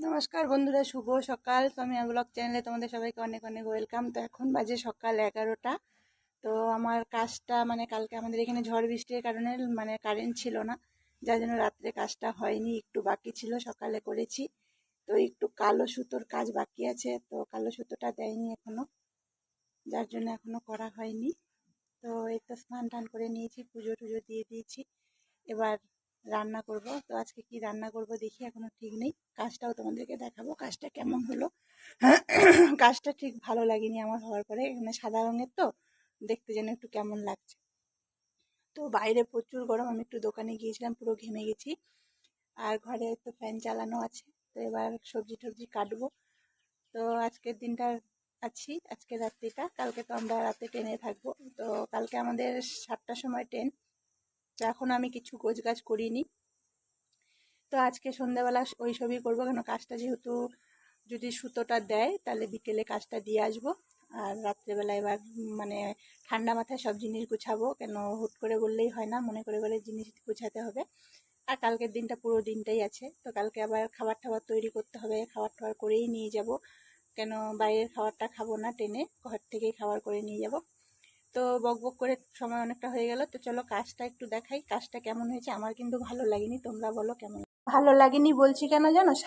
নমস্কার বন্ধুরা, শুভ সকাল। আমি ব্লগ চ্যানেলে তোমাদের সবাইকে অনেক অনেক ওয়েলকাম তো এখন বাজে সকাল এগারোটা। তো আমার কাজটা মানে কালকে আমাদের এখানে ঝড় বৃষ্টির কারণে মানে কারেন্ট ছিল না। যার জন্য রাত্রে কাজটা হয়নি, একটু বাকি ছিল, সকালে করেছি। তো একটু কালো সুতোর কাজ বাকি আছে, তো কালো সুতোটা দেয়নি এখনও। যার জন্য এখনও করা হয়নি। তো এই তো স্নান টান করে নিয়েছি পুজো টুজো দিয়ে দিয়েছি। এবার রান্না করব। তো আজকে কি রান্না করব দেখি, এখনও ঠিক নেই। কাজটাও তোমাদেরকে দেখাবো। কাজটা কেমন হলো? কাজটা ঠিক ভালো লাগেনি আমার হওয়ার পরে, এখানে সাদা রঙের তো। দেখতে যেন একটু কেমন লাগছে। তো বাইরে প্রচুর গরম, আমি একটু দোকানে গিয়েছিলাম, পুরো ঘেমে গেছি। আর ঘরে তো ফ্যান চালানো আছে। তো এবার সবজি টবজি কাটবো। তো আজকের দিনটা আছি, আজকে রাত্রিটা। কালকে তো আমরা রাতে ট্রেনে থাকব। তো কালকে আমাদের সাতটার সময় ট্রেন। এখন আমি কিছু গোছ গাছ করিনি। তো আজকে সন্ধ্যাবেলা ওই সবই করব। কেন কাজটা যেহেতু যদি সুতোটা দেয়, তাহলে বিকেলে কাজটা দিয়ে আসব। আর রাত্রেবেলা এবার মানে ঠান্ডা মাথায় সব জিনিস গুছাবো। কেন হুট করে বললেই হয় না, মনে করে বলে জিনিস গুছাতে হবে। আর কালকের দিনটা পুরো দিনটাই আছে। তো কালকে আবার খাবার টাবার তৈরি করতে হবে খাবার টাবার করেই নিয়ে যাব। কেন বাইরের খাবারটা খাব না টেনে, ঘর থেকেই খাবার করে নিয়ে যাব। তো বক বক করে সময় অনেকটা হয়ে গেল। তো চলো কাজটা একটু দেখাই, কাজটা কেমন হয়েছে? আমার কিন্তু ভালো লাগেনি, তোমরা বলো কেমন? ভালো লাগেনি বলছি কেন জানো?